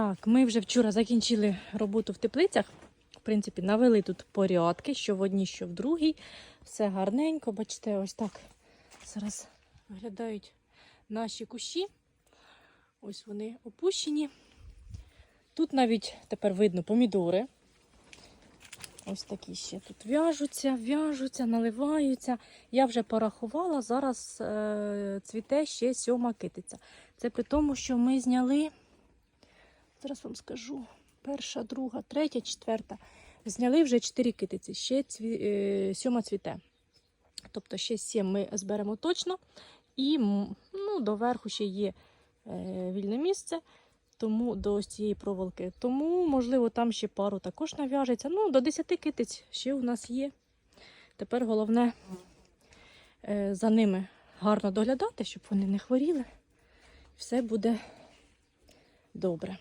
Так, ми вже вчора закінчили роботу в теплицях. В принципі, навели тут порядки, що в одній, що в другій. Все гарненько. Бачите, ось так зараз виглядають наші кущі. Ось вони опущені. Тут навіть тепер видно помідори. Ось такі ще тут в'яжуться, в'яжуться, наливаються. Я вже порахувала, зараз е, цвіте ще сьома китиця. Це при тому, що ми зняли, зараз вам скажу, перша, друга, третя, четверта. Зняли вже чотири китиці, ще цві, е, сьома цвіте. Тобто ще сім ми зберемо точно. І ну, доверху ще є е, вільне місце тому до ось цієї проволоки. Тому, можливо, там ще пару також нав'яжеться. Ну, до 10 китиць ще у нас є. Тепер головне е, за ними гарно доглядати, щоб вони не хворіли. Все буде добре.